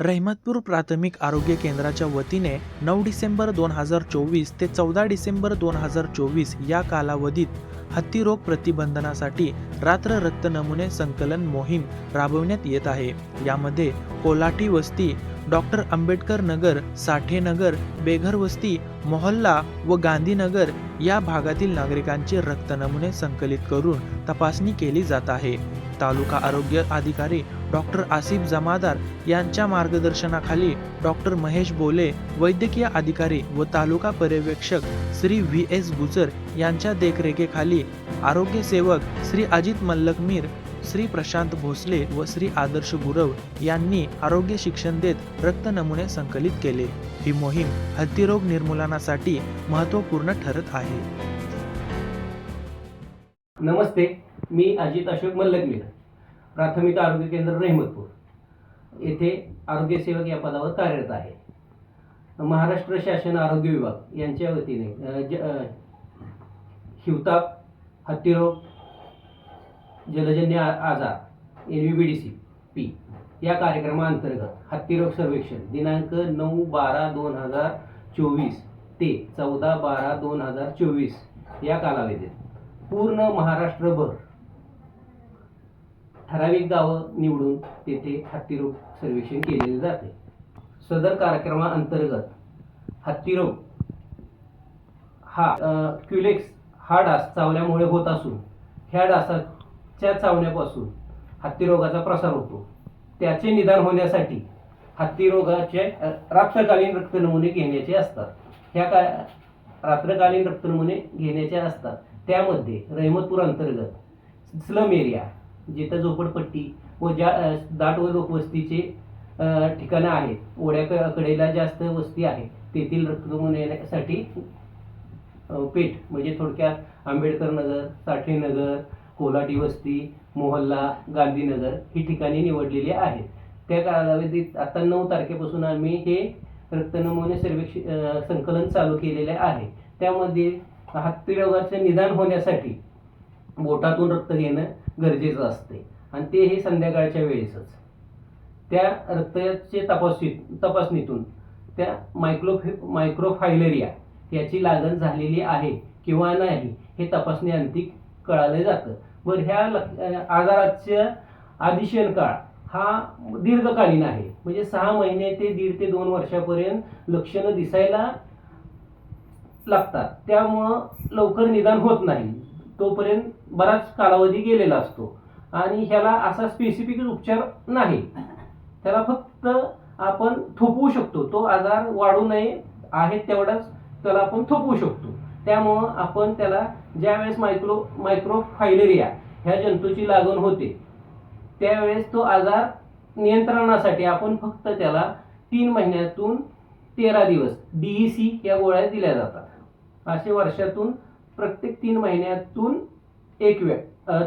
रहमतपूर प्राथमिक आरोग्य केंद्राच्या वतीने नऊ डिसेंबर दोन हजार चोवीस ते चौदा डिसेंबर दोन हजार चोवीस या कालावधीत हत्तीरोग प्रतिबंधनासाठी रात्र रक्त नमुने संकलन मोहीम राबवण्यात येत आहे. यामध्ये कोलाठी वस्ती डॉक्टर आंबेडकर नगर साठे नगर बेघर वस्ती मोहल्ला व गांधीनगर या भागातील नागरिकांचे रक्त नमुने संकलित करून तपासणी केली जात आहे. तालुका आरोग्य अधिकारी डॉक्टर आसिफ जमादार यांच्या मार्गदर्शनाखाली डॉक्टर महेश बोले वैद्यकीय अधिकारी व तालुका पर्यवेक्षक श्री व्ही. एस. गुजर यांच्या देखरेखीखाली आरोग्य सेवक श्री अजित मल्लकमीर श्री प्रशांत भोसले व श्री आदर्श गुरव यांनी आरोग्य शिक्षण देत रक्त नमुने संकलित केले. ही मोहीम हत्तीरोग निर्मूलनासाठी महत्त्वपूर्ण ठरत आहे. नमस्ते मी अजित अशोक मल्लकमीर. प्राथमिक आरोग्य केंद्र रहमतपूर. येथे आरोग्य सेवक या पदावर कार्यरत आहे. महाराष्ट्र शासन आरोग्य विभाग यांच्या वतीने ज हिवताप हत्तीरोग जलजन्य आजार N V B D C P या कार्यक्रमाअंतर्गत हत्तीरोग सर्वेक्षण दिनांक नऊ बारा दोन हजार चोवीस ते चौदा बारा दोन हजार चोवीस या कालावधीत पूर्ण महाराष्ट्रभर ठराविक गावं निवडून तेथे हत्तीरोग सर्वेक्षण केलेले जाते. सदर कार्यक्रमाअंतर्गत हत्तीरोग हा क्युलेक्स हा डास चावल्यामुळे होत असून ह्या डासाच्या चावण्यापासून हत्तीरोगाचा प्रसार होतो. त्याचे निदान होण्यासाठी हत्तीरोगाचे रात्रकालीन रात्रकालीन रक्तनमुने घेण्याचे असतात. ह्या का रात्रकालीन रक्तनमुने घेण्याचे असतात. त्यामध्ये रहमतपूर अंतर्गत स्लम एरिया जिथं झोपडपट्टी व ज्या दाट व लोकवस्तीचे ठिकाणं आहेत. ओढ्या कडेला जास्त वस्ती आहे. तेथील रक्तनमुन्यासाठी येण्यासाठी पेठ म्हणजे थोडक्यात आंबेडकर नगर साठे नगर कोल्हाटी वस्ती मोहल्ला गांधीनगर ही ठिकाणी निवडलेली आहेत. त्या कालावधीत आता नऊ तारखेपासून आम्ही हे रक्तनमुने सर्वेक्षण संकलन चालू केलेले आहे. त्यामध्ये हत्तीरोगाचे निदान होण्यासाठी बोटातून रक्त घेणं गरजेचं असते. आणि ते हे संध्याकाळच्या वेळेसच. त्या रक्ताचे तपासणी तपासणीतून त्या मायक्रोफि मायक्रोफायलेरिया याची लागण झालेली आहे किंवा नाही हे तपासणी अंतिक कळालं जातं. वर ह्या लक- अं, आजाराच्या आदिशन काळ हा दीर्घकालीन आहे. म्हणजे सहा महिने ते दीड ते दोन वर्षापर्यंत लक्षणं दिसायला लागतात. त्यामुळं लवकर निदान होत नाही. तोपर्यंत बराच कालावधी गेलेला असतो. आणि ह्याला असा स्पेसिफिक उपचार नाही. त्याला फक्त आपण थोपवू शकतो. तो आजार वाढू नये आहे तेवढाच त्याला आपण थोपवू शकतो. त्यामुळं आपण त्याला ज्यावेळेस मायक्रो मायक्रोफायलेरिया ह्या जंतूची लागण होते त्यावेळेस तो आजार नियंत्रणासाठी आपण फक्त त्याला तीन महिन्यातून तेरा दिवस डीईसी या गोळ्या दिल्या जातात. असे वर्षातून प्रत्येक तीन महिन्यातून एक वेळ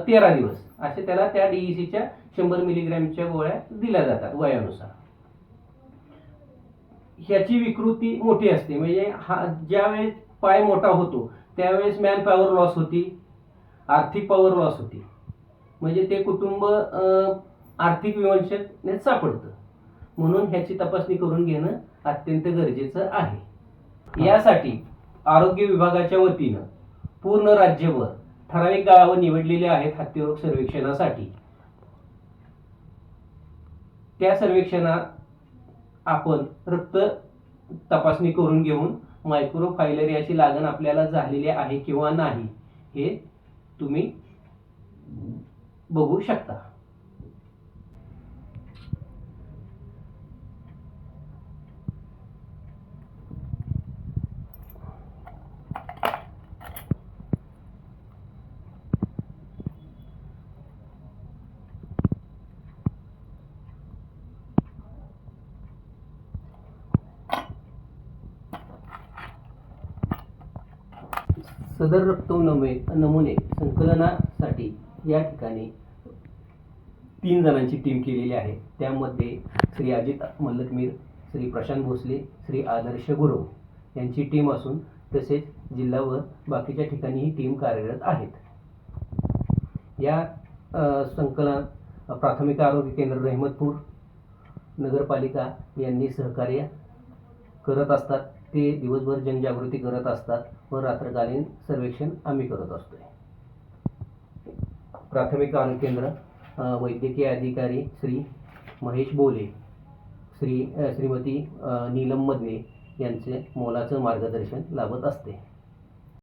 तेरा दिवस. असे त्याला त्या डीईसीच्या शंभर मिलीग्रॅमच्या गोळ्या दिल्या जातात वयानुसार. ह्याची विकृती मोठी असते. म्हणजे हा ज्यावेळेस पाय मोठा होतो त्यावेळेस मॅन पॉवर लॉस होती आर्थिक पॉवर लॉस होती. म्हणजे ते कुटुंब आर्थिक विवंशतेत सापडतं. म्हणून ह्याची तपासणी करून घेणं अत्यंत गरजेचं आहे. यासाठी आरोग्य विभागाच्या वतीनं पूर्ण राज्यभर ठराविक गावं निवडलेली आहेत हत्तीरोग सर्वेक्षणासाठी. त्या सर्वेक्षणात आपण रक्त तपासणी करून घेऊन मायक्रोफायलेरियाची लागण आपल्याला झालेली आहे किंवा नाही हे तुम्ही बघू शकता. सदर रक्त नमुने नमुने संकलनासाठी या ठिकाणी तीन जणांची टीम केलेली आहे. त्यामध्ये श्री अजित मल्लकमीर श्री प्रशांत भोसले श्री आदर्श गुरव यांची टीम असून तसेच जिल्हा व बाकीच्या ठिकाणीही टीम कार्यरत आहेत. या संकलन प्राथमिक आरोग्य केंद्र रहमतपूर नगरपालिका यांनी सहकार्य करत असतात ते दिवसभर जनजागृती करत असतात व रात्रकालीन सर्वेक्षण आम्ही करत असतो प्राथमिक आरोग्य केंद्र वैद्यकीय अधिकारी श्री महेश बोले श्री श्रीमती नीलम मदने यांचे मोलाचं मार्गदर्शन लाभत असते.